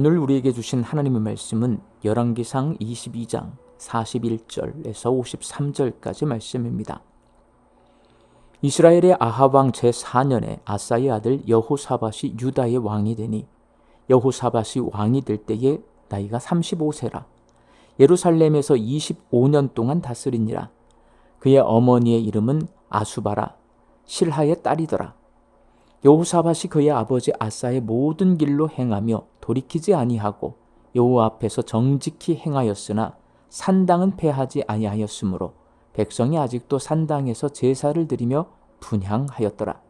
오늘 우리에게 주신 하나님의 말씀은 열왕기상 22장 41절에서 53절까지 말씀입니다. 이스라엘의 아합 왕 제4년에 아사의 아들 여호사밧이 유다의 왕이 되니 여호사밧이 왕이 될 때에 나이가 35세라. 예루살렘에서 25년 동안 다스리니라. 그의 어머니의 이름은 아수바라 실하의 딸이더라. 여호사밧이 그의 아버지 아사의 모든 길로 행하며 돌이키지 아니하고 여호와 앞에서 정직히 행하였으나 산당은 패하지 아니하였으므로 백성이 아직도 산당에서 제사를 드리며 분향하였더라.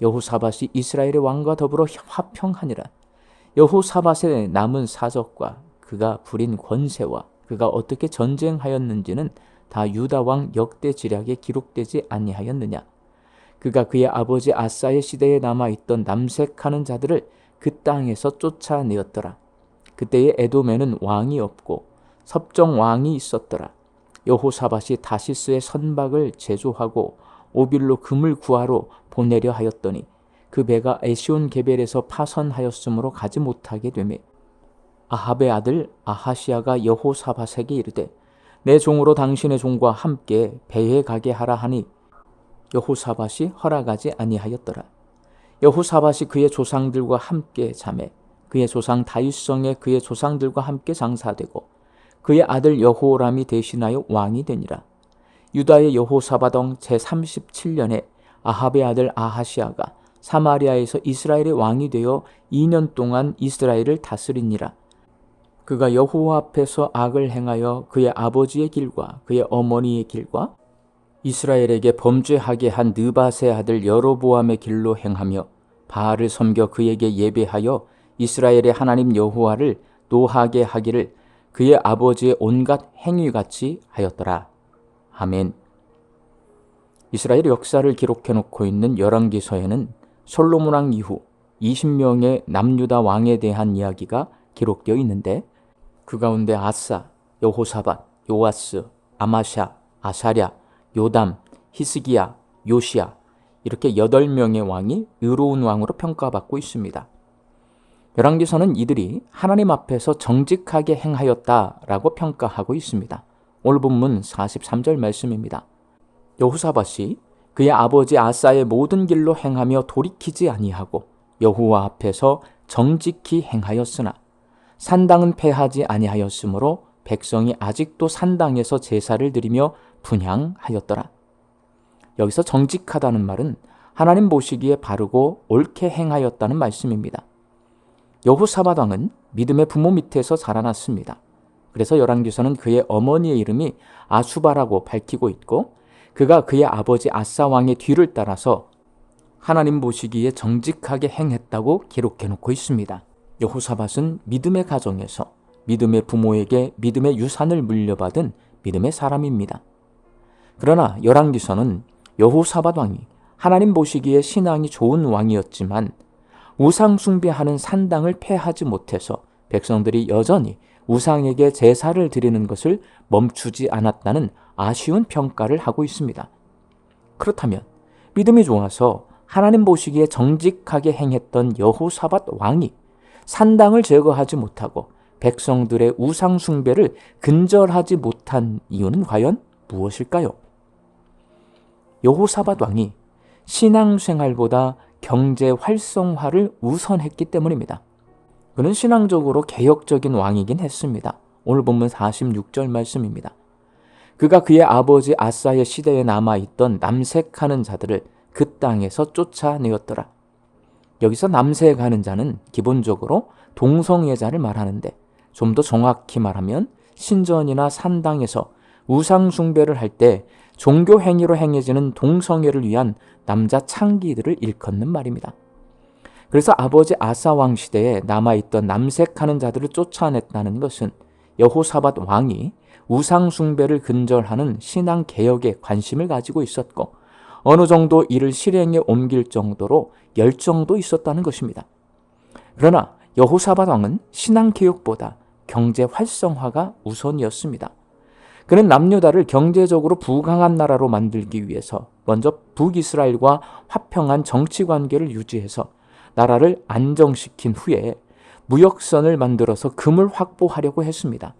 여호사밧이 이스라엘의 왕과 더불어 화평하니라. 여호사밧의 남은 사적과 그가 부린 권세와 그가 어떻게 전쟁하였는지는 다 유다 왕 역대 지략에 기록되지 아니하였느냐. 그가 그의 아버지 아사의 시대에 남아 있던 남색하는 자들을 그 땅에서 쫓아내었더라. 그때의 에돔에는 왕이 없고 섭정 왕이 있었더라. 여호사밧이 다시스의 선박을 제조하고 오빌로 금을 구하러 보내려 하였더니 그 배가 에시온 게벨에서 파선하였으므로 가지 못하게 되매 아합의 아들 아하시아가 여호사밧에게 이르되 내 종으로 당신의 종과 함께 배에 가게 하라 하니 여호사밧이 허락하지 아니하였더라. 여호사밧이 그의 조상들과 함께 자매 그의 조상 다윗성에 그의 조상들과 함께 장사되고 그의 아들 여호람이 대신하여 왕이 되니라. 유다의 여호사바동 제37년에 아합의 아들 아하시아가 사마리아에서 이스라엘의 왕이 되어 2년 동안 이스라엘을 다스리니라. 그가 여호와 앞에서 악을 행하여 그의 아버지의 길과 그의 어머니의 길과 이스라엘에게 범죄하게 한 느바세 아들 여로보암의 길로 행하며 바알을 섬겨 그에게 예배하여 이스라엘의 하나님 여호와를 노하게 하기를 그의 아버지의 온갖 행위같이 하였더라. 아멘. 이스라엘 역사를 기록해 놓고 있는 열왕기서에는 솔로몬 왕 이후 20명의 남유다 왕에 대한 이야기가 기록되어 있는데 그 가운데 아사, 여호사밧, 요아스, 아마샤, 아사랴, 요담, 히스기야, 요시야 이렇게 8명의 왕이 의로운 왕으로 평가받고 있습니다. 열왕기서는 이들이 하나님 앞에서 정직하게 행하였다라고 평가하고 있습니다. 오늘 본문 43절 말씀입니다. 여호사밧이 그의 아버지 아사의 모든 길로 행하며 돌이키지 아니하고 여호와 앞에서 정직히 행하였으나 산당은 패하지 아니하였으므로 백성이 아직도 산당에서 제사를 드리며 분향하였더라. 여기서 정직하다는 말은 하나님 보시기에 바르고 옳게 행하였다는 말씀입니다. 여호사밧 왕은 믿음의 부모 밑에서 자라났습니다. 그래서 열왕기서는 그의 어머니의 이름이 아수바라고 밝히고 있고 그가 그의 아버지 아사 왕의 뒤를 따라서 하나님 보시기에 정직하게 행했다고 기록해 놓고 있습니다. 여호사밧은 믿음의 가정에서 믿음의 부모에게 믿음의 유산을 물려받은 믿음의 사람입니다. 그러나 열왕기서는 여호사밧 왕이 하나님 보시기에 신앙이 좋은 왕이었지만 우상 숭배하는 산당을 폐하지 못해서 백성들이 여전히 우상에게 제사를 드리는 것을 멈추지 않았다는 아쉬운 평가를 하고 있습니다. 그렇다면 믿음이 좋아서 하나님 보시기에 정직하게 행했던 여호사밧 왕이 산당을 제거하지 못하고 백성들의 우상 숭배를 근절하지 못한 이유는 과연 무엇일까요? 여호사밧 왕이 신앙생활보다 경제 활성화를 우선했기 때문입니다. 그는 신앙적으로 개혁적인 왕이긴 했습니다. 오늘 본문 46절 말씀입니다. 그가 그의 아버지 아사의 시대에 남아있던 남색하는 자들을 그 땅에서 쫓아내었더라. 여기서 남색하는 자는 기본적으로 동성애자를 말하는데 좀 더 정확히 말하면 신전이나 산당에서 우상숭배를 할 때 종교 행위로 행해지는 동성애를 위한 남자 창기들을 일컫는 말입니다. 그래서 아버지 아사 왕 시대에 남아있던 남색하는 자들을 쫓아냈다는 것은 여호사밧 왕이 우상 숭배를 근절하는 신앙 개혁에 관심을 가지고 있었고 어느 정도 이를 실행에 옮길 정도로 열정도 있었다는 것입니다. 그러나 여호사밧 왕은 신앙 개혁보다 경제 활성화가 우선이었습니다. 그는 남유다를 경제적으로 부강한 나라로 만들기 위해서 먼저 북이스라엘과 화평한 정치 관계를 유지해서 나라를 안정시킨 후에 무역선을 만들어서 금을 확보하려고 했습니다.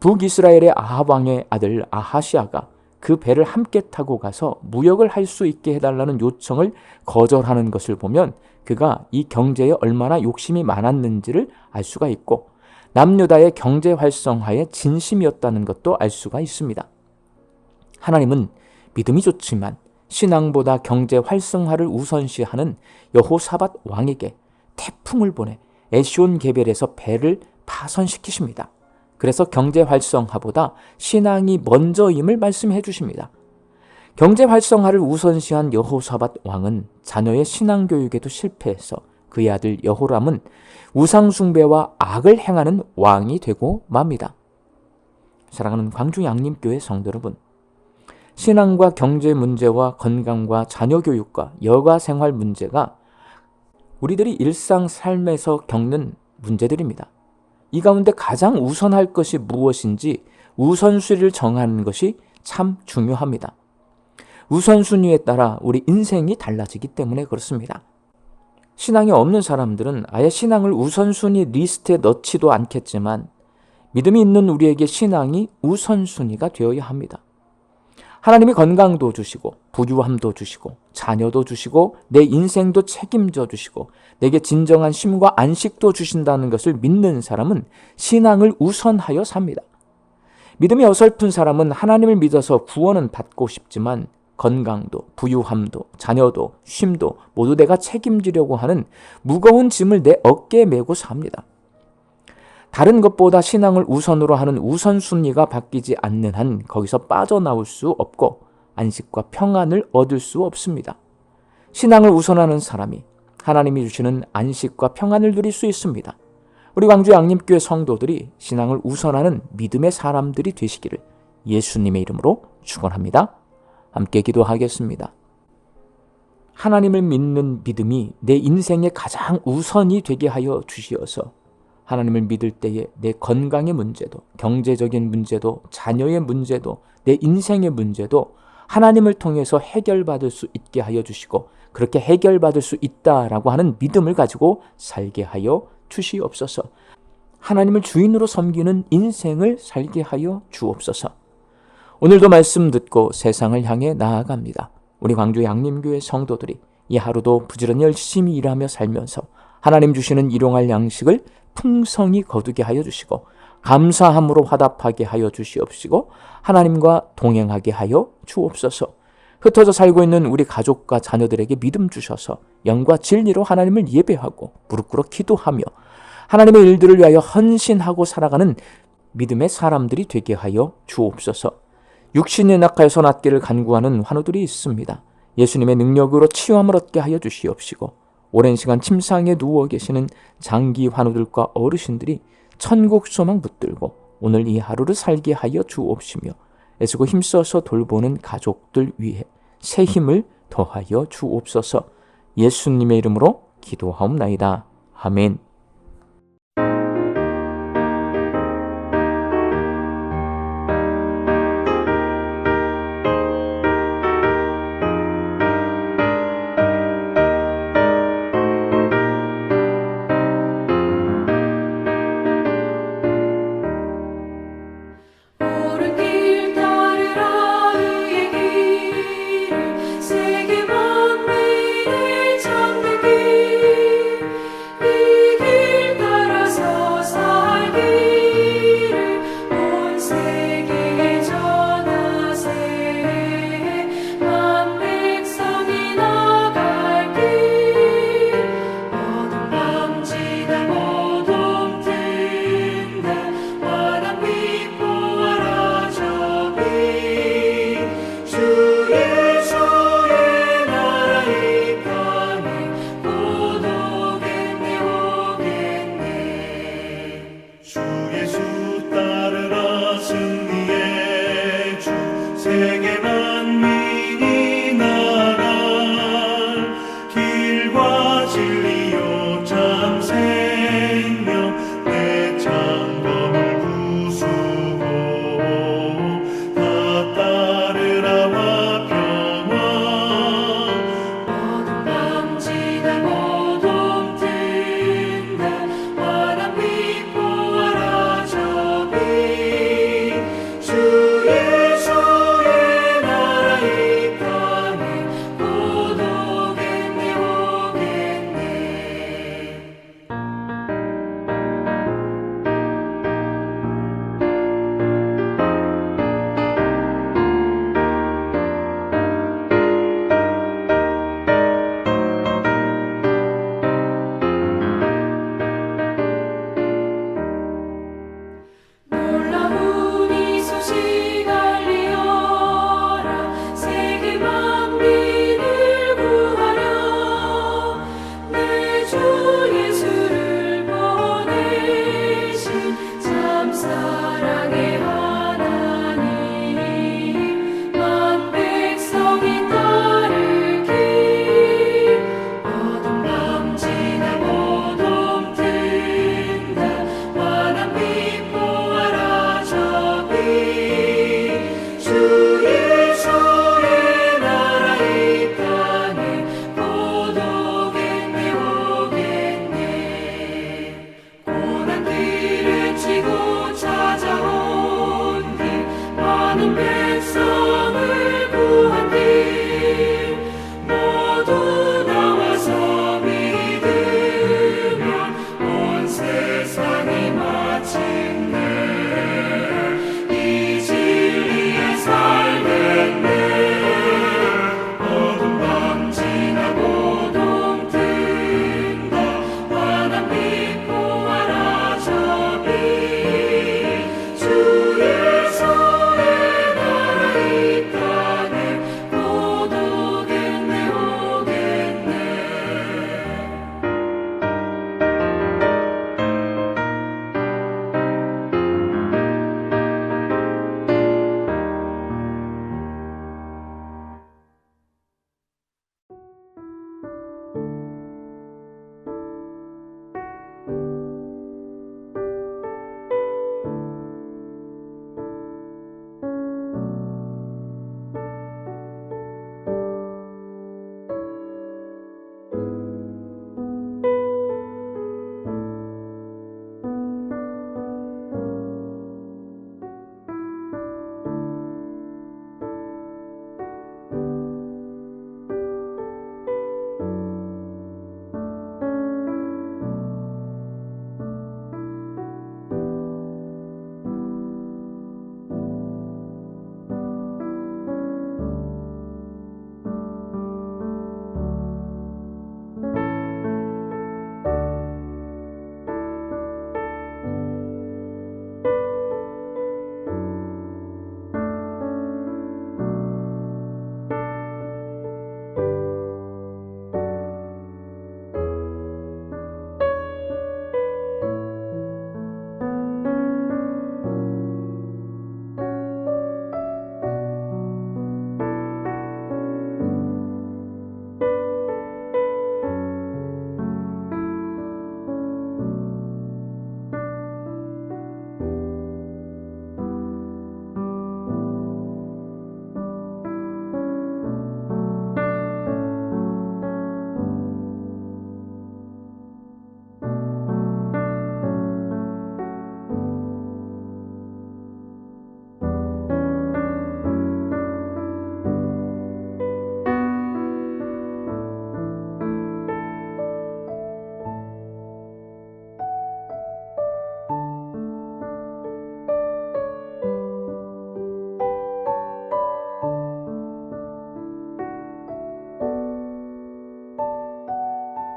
북이스라엘의 아합 왕의 아들 아하시아가 그 배를 함께 타고 가서 무역을 할 수 있게 해달라는 요청을 거절하는 것을 보면 그가 이 경제에 얼마나 욕심이 많았는지를 알 수가 있고 남유다의 경제 활성화에 진심이었다는 것도 알 수가 있습니다. 하나님은 믿음이 좋지만 신앙보다 경제 활성화를 우선시하는 여호사밧 왕에게 태풍을 보내 에시온 개별에서 배를 파선시키십니다. 그래서 경제 활성화보다 신앙이 먼저임을 말씀해 주십니다. 경제 활성화를 우선시한 여호사밧 왕은 자녀의 신앙 교육에도 실패해서 그의 아들 여호람은 우상 숭배와 악을 행하는 왕이 되고 맙니다. 사랑하는 광주 양림교회 성도 여러분, 신앙과 경제 문제와 건강과 자녀 교육과 여가 생활 문제가 우리들이 일상 삶에서 겪는 문제들입니다. 이 가운데 가장 우선할 것이 무엇인지 우선순위를 정하는 것이 참 중요합니다. 우선순위에 따라 우리 인생이 달라지기 때문에 그렇습니다. 신앙이 없는 사람들은 아예 신앙을 우선순위 리스트에 넣지도 않겠지만 믿음이 있는 우리에게 신앙이 우선순위가 되어야 합니다. 하나님이 건강도 주시고 부유함도 주시고 자녀도 주시고 내 인생도 책임져 주시고 내게 진정한 쉼과 안식도 주신다는 것을 믿는 사람은 신앙을 우선하여 삽니다. 믿음이 어설픈 사람은 하나님을 믿어서 구원은 받고 싶지만 건강도 부유함도 자녀도 쉼도 모두 내가 책임지려고 하는 무거운 짐을 내 어깨에 메고 삽니다. 다른 것보다 신앙을 우선으로 하는 우선순위가 바뀌지 않는 한 거기서 빠져나올 수 없고 안식과 평안을 얻을 수 없습니다. 신앙을 우선하는 사람이 하나님이 주시는 안식과 평안을 누릴 수 있습니다. 우리 광주 양림교회 성도들이 신앙을 우선하는 믿음의 사람들이 되시기를 예수님의 이름으로 축원합니다. 함께 기도하겠습니다. 하나님을 믿는 믿음이 내 인생의 가장 우선이 되게 하여 주시어서 하나님을 믿을 때에 내 건강의 문제도, 경제적인 문제도, 자녀의 문제도, 내 인생의 문제도 하나님을 통해서 해결받을 수 있게 하여 주시고 그렇게 해결받을 수 있다라고 하는 믿음을 가지고 살게 하여 주시옵소서. 하나님을 주인으로 섬기는 인생을 살게 하여 주옵소서. 오늘도 말씀 듣고 세상을 향해 나아갑니다. 우리 광주 양림교회 성도들이 이 하루도 부지런히 열심히 일하며 살면서 하나님 주시는 일용할 양식을 풍성히 거두게 하여 주시고 감사함으로 화답하게 하여 주시옵시고 하나님과 동행하게 하여 주옵소서. 흩어져 살고 있는 우리 가족과 자녀들에게 믿음 주셔서 영과 진리로 하나님을 예배하고 무릎 꿇어 기도하며 하나님의 일들을 위하여 헌신하고 살아가는 믿음의 사람들이 되게 하여 주옵소서. 육신의 낙하에서 낫기를 간구하는 환우들이 있습니다. 예수님의 능력으로 치유함을 얻게 하여 주시옵시고 오랜 시간 침상에 누워 계시는 장기 환우들과 어르신들이 천국 소망 붙들고 오늘 이 하루를 살게 하여 주옵시며 애쓰고 힘써서 돌보는 가족들 위해 새 힘을 더하여 주옵소서 예수님의 이름으로 기도하옵나이다. 아멘.